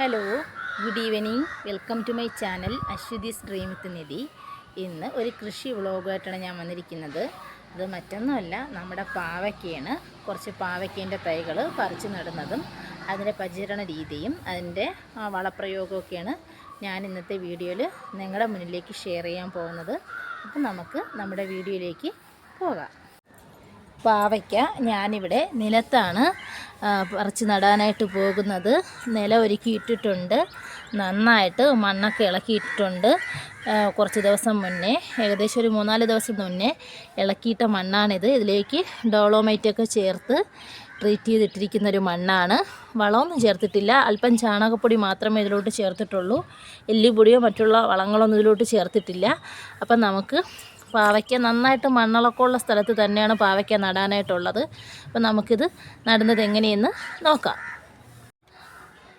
Hello good evening. Welcome to my channel Aswathy's dream with Nidhi. ഇന്ന് ഒരു കൃഷി വ്ളോഗായിട്ടാണ് ഞാൻ വന്നിരിക്കുന്നത്. അത് മറ്റൊന്നുമല്ല നമ്മുടെ പാവയ്ക്കയാണ്. കുറച്ച് പാവയ്ക്കേന്റെ തൈകൾ പറിച്ച് നടുന്നതും അതിന്റെ പരിചരണ രീതിയും അതിന്റെ വളപ്രയോഗമൊക്കെയാണ് ഞാൻ ഇന്നത്തെ വീഡിയോയിൽ നിങ്ങളുടെ മുന്നിലേക്ക് ഷെയർ ചെയ്യാൻ പോകുന്നത്. അപ്പം നമുക്ക് നമ്മുടെ വീഡിയോയിലേക്ക് പോകാം. പാവയ്ക്ക ഞാനിവിടെ നിലത്താണ് പറിച്ച് നടാനായിട്ട് പോകുന്നത്. നില ഒരുക്കി ഇട്ടിട്ടുണ്ട്. നന്നായിട്ട് മണ്ണൊക്കെ ഇളക്കിയിട്ടുണ്ട് കുറച്ച് ദിവസം മുന്നേ ഏകദേശം ഒരു മൂന്നാൽ ദിവസം മുന്നേ ഇളക്കിയിട്ട മണ്ണാണിത്. ഇതിലേക്ക് ഡോളോമൈറ്റൊക്കെ ചേർത്ത് ട്രീറ്റ് ചെയ്തിട്ടിരിക്കുന്ന ഒരു മണ്ണാണ്. വളമൊന്നും ചേർത്തിട്ടില്ല. അല്പം ചാണകപ്പൊടി മാത്രമേ ഇതിലോട്ട് ചേർത്തിട്ടുള്ളൂ. എല്ലുപൊടിയോ മറ്റുള്ള വളങ്ങളൊന്നും ഇതിലോട്ട് ചേർത്തിട്ടില്ല. അപ്പം നമുക്ക് പാവയ്ക്ക നന്നായിട്ട് മണ്ണിളക്കമുള്ള സ്ഥലത്ത് തന്നെയാണ് പാവയ്ക്ക നടാനായിട്ടുള്ളത്. അപ്പം നമുക്കിത് നടുന്നത് എങ്ങനെയെന്ന് നോക്കാം.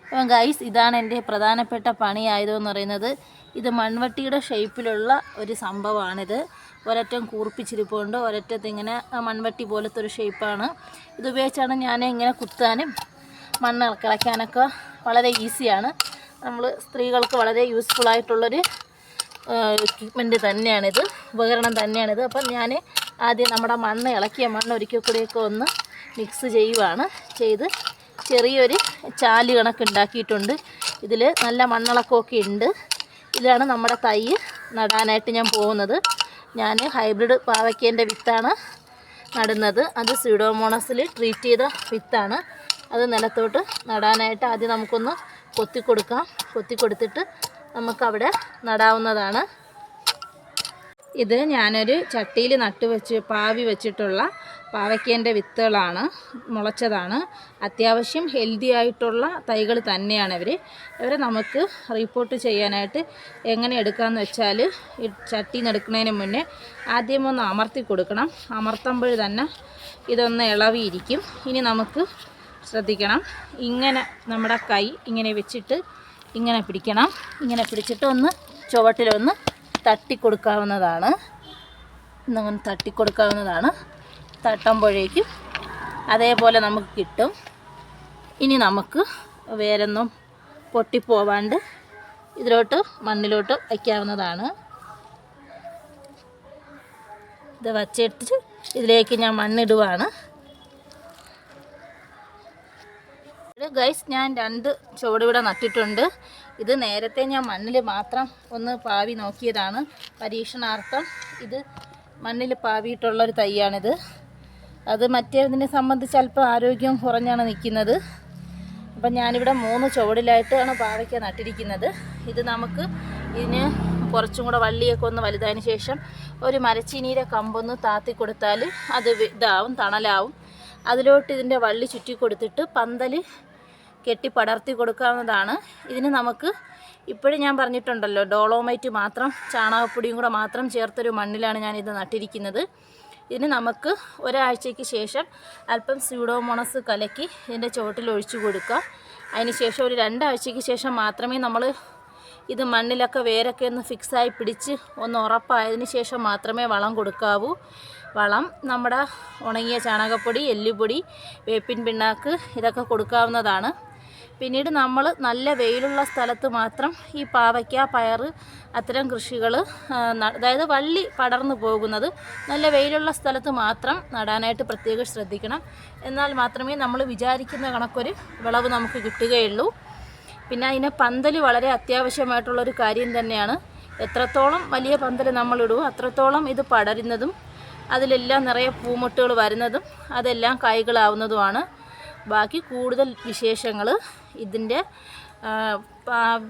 അപ്പം ഗൈസ് ഇതാണ് എന്റെ പ്രധാനപ്പെട്ട പണി ആയതെന്ന് പറയുന്നത്. ഇത് മൺവട്ടിയുടെ ഷേപ്പിലുള്ള ഒരു സംഭവമാണിത്. ഒരറ്റം കൂർപ്പിച്ചിരിപ്പുണ്ട് ഒരറ്റത്ത് ഇങ്ങനെ മൺവട്ടി പോലത്തെ ഒരു ഷേപ്പാണ് ഇത് ഉപയോഗിച്ചാണ് ഞാൻ ഇങ്ങനെ കുത്താനും മണ്ണ് കിളയ്ക്കാനൊക്കെ വളരെ ഈസിയാണ് നമ്മൾ സ്ത്രീകൾക്ക് വളരെ യൂസ്ഫുൾ ആയിട്ടുള്ളൊരു എക്യുപ്മെന്റ് തന്നെയാണിത്. ഉപകരണം തന്നെയാണിത്. അപ്പം ഞാൻ ആദ്യം നമ്മുടെ മണ്ണ് ഇളക്കിയ മണ്ണ് ഒരിക്കൽ കൂടിയൊക്കെ ഒന്ന് മിക്സ് ചെയ്യുവാണ്. ചെയ്ത് ചെറിയൊരു ചാൽ കണക്ക് ഉണ്ടാക്കിയിട്ടുണ്ട്. ഇതിൽ നല്ല മണ്ണിളക്കമൊക്കെ ഉണ്ട്. ഇതാണ് നമ്മുടെ തൈ നടാനായിട്ട് ഞാൻ പോകുന്നത്. ഞാൻ ഹൈബ്രിഡ് പാവയ്ക്കേന്റെ വിത്താണ് നടുന്നത്. അത് സ്യൂഡോമോണസിൽ ട്രീറ്റ് ചെയ്ത വിത്താണ്. അത് നിലത്തോട്ട് നടാനായിട്ട് ആദ്യം നമുക്കൊന്ന് കൊത്തി കൊടുക്കാം കൊത്തി കൊടുത്തിട്ട് നമുക്കവിടെ നടാവുന്നതാണ്. ഇത് ഞാനൊരു ചട്ടിയിൽ നട്ടു വെച്ച് പാവി വെച്ചിട്ടുള്ള പാവയ്ക്കേന്റെ വിത്തുകളാണ് മുളച്ചതാണ്. അത്യാവശ്യം ഹെൽത്തി ആയിട്ടുള്ള തൈകൾ തന്നെയാണ് ഇവർ ഇവരെ നമുക്ക് റിപ്പോർട്ട് ചെയ്യാനായിട്ട് എങ്ങനെ എടുക്കാമെന്ന് വെച്ചാൽ ഈ ചട്ടിയിൽ നിന്ന് എടുക്കുന്നതിന് മുന്നേ ആദ്യം ഒന്ന് അമർത്തി കൊടുക്കണം. അമർത്തുമ്പോൾ തന്നെ ഇതൊന്ന് ഇളവിയിരിക്കും. ഇനി നമുക്ക് ശ്രദ്ധിക്കണം. ഇങ്ങനെ നമ്മുടെ കൈ ഇങ്ങനെ വെച്ചിട്ട് ഇങ്ങനെ പിടിക്കണം. ഇങ്ങനെ പിടിച്ചിട്ട് ഒന്ന് ചുവട്ടിലൊന്ന് തട്ടിക്കൊടുക്കാവുന്നതാണ്. ഇന്നങ്ങനെ തട്ടിക്കൊടുക്കാവുന്നതാണ്. തട്ടുമ്പോഴേക്കും അതേപോലെ നമുക്ക് കിട്ടും. ഇനി നമുക്ക് വേരൊന്നും പൊട്ടിപ്പോവാണ്ട് ഇതിലോട്ട് മണ്ണിലോട്ട് വയ്ക്കാവുന്നതാണ്. ഇത് വച്ചെടുത്തിട്ട് ഇതിലേക്ക് ഞാൻ മണ്ണിടുവാണ്. ഗൈസ് ഞാൻ രണ്ട് ചുവടിവിടെ നട്ടിട്ടുണ്ട്. ഇത് നേരത്തെ ഞാൻ മണ്ണിൽ മാത്രം ഒന്ന് പാവി നോക്കിയതാണ്. പരീക്ഷണാർത്ഥം ഇത് മണ്ണിൽ പാവിയിട്ടുള്ളൊരു തൈയാണിത്. അത് മറ്റേതിനെ സംബന്ധിച്ച് അല്പം ആരോഗ്യം കുറഞ്ഞാണ് നിൽക്കുന്നത്. അപ്പം ഞാനിവിടെ മൂന്ന് ചുവടിലായിട്ടാണ് പാവയ്ക്ക നട്ടിരിക്കുന്നത്. ഇത് നമുക്ക് ഇതിന് കുറച്ചും കൂടെ വള്ളിയൊക്കെ ഒന്ന് വലുതായതിന് ശേഷം ഒരു മരച്ചീനിയുടെ കമ്പൊന്ന് താത്തി കൊടുത്താൽ അത് ഇതാവും തണലാവും. അതിലോട്ട് ഇതിന്റെ വള്ളി ചുറ്റി കൊടുത്തിട്ട് പന്തൽ കെട്ടി പടർത്തി കൊടുക്കാവുന്നതാണ്. ഇതിന് നമുക്ക് ഇപ്പോഴും ഞാൻ പറഞ്ഞിട്ടുണ്ടല്ലോ ഡോളോമൈറ്റ് മാത്രം ചാണകപ്പൊടിയും കൂടെ മാത്രം ചേർത്തൊരു മണ്ണിലാണ് ഞാനിത് നട്ടിരിക്കുന്നത്. ഇതിന് നമുക്ക് ഒരാഴ്ചയ്ക്ക് ശേഷം അല്പം സ്യൂഡോമോണസ് കലക്കി ഇതിന്റെ ചുവട്ടിൽ ഒഴിച്ചു കൊടുക്കുക. അതിന് ശേഷം ഒരു രണ്ടാഴ്ചയ്ക്ക് ശേഷം മാത്രമേ നമ്മൾ ഇത് മണ്ണിലൊക്കെ വേരൊക്കെ ഒന്ന് ഫിക്സായി പിടിച്ച് ഒന്ന് ഉറപ്പായതിന് ശേഷം മാത്രമേ വളം കൊടുക്കാവൂ. വളം നമ്മുടെ ഉണങ്ങിയ ചാണകപ്പൊടി എല്ലുപൊടി വേപ്പിൻ പിണ്ണാക്ക് ഇതൊക്കെ കൊടുക്കാവുന്നതാണ്. പിന്നീട് നമ്മൾ നല്ല വെയിലുള്ള സ്ഥലത്ത് മാത്രം ഈ പാവയ്ക്ക പയർ അത്തരം കൃഷികൾ അതായത് വള്ളി പടർന്നു പോകുന്നത് നല്ല വെയിലുള്ള സ്ഥലത്ത് മാത്രം നടാനായിട്ട് പ്രത്യേകം ശ്രദ്ധിക്കണം. എന്നാൽ മാത്രമേ നമ്മൾ വിചാരിക്കുന്ന കണക്കൊരു വിളവ് നമുക്ക് കിട്ടുകയുള്ളൂ. പിന്നെ അതിനെ പന്തൽ വളരെ അത്യാവശ്യമായിട്ടുള്ളൊരു കാര്യം തന്നെയാണ്. എത്രത്തോളം വലിയ പന്തൽ നമ്മളിടുമോ അത്രത്തോളം ഇത് പടരുന്നതും അതിലെല്ലാം നിറയെ പൂമൊട്ടുകൾ വരുന്നതും അതെല്ലാം കായ്കളാവുന്നതുമാണ്. ബാക്കി കൂടുതൽ വിശേഷങ്ങൾ ഇതിന്റെ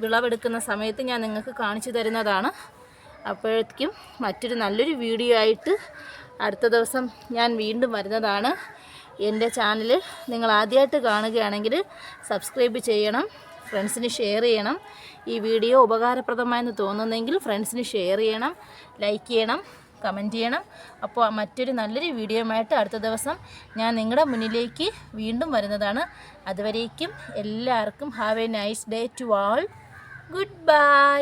വിളവെടുക്കുന്ന സമയത്ത് ഞാൻ നിങ്ങൾക്ക് കാണിച്ചു തരുന്നതാണ്. അപ്പോഴേക്കും മറ്റൊരു നല്ലൊരു വീഡിയോ ആയിട്ട് അടുത്ത ദിവസം ഞാൻ വീണ്ടും വരുന്നതാണ്. എന്റെ ചാനൽ നിങ്ങൾ ആദ്യമായിട്ട് കാണുകയാണെങ്കിൽ സബ്സ്ക്രൈബ് ചെയ്യണം ഫ്രണ്ട്സിന് ഷെയർ ചെയ്യണം. ഈ വീഡിയോ ഉപകാരപ്രദമായെന്ന് തോന്നുന്നെങ്കിൽ ഫ്രണ്ട്സിന് ഷെയർ ചെയ്യണം ലൈക്ക് ചെയ്യണം. കമന്റ് ചെയ്യണം. അപ്പോൾ മറ്റൊരു നല്ലൊരു വീഡിയോയുമായിട്ട് അടുത്ത ദിവസം ഞാൻ നിങ്ങളുടെ മുന്നിലേക്ക് വീണ്ടും വരുന്നതാണ്. അതുവരേക്കും എല്ലാവർക്കും have a nice day to all goodbye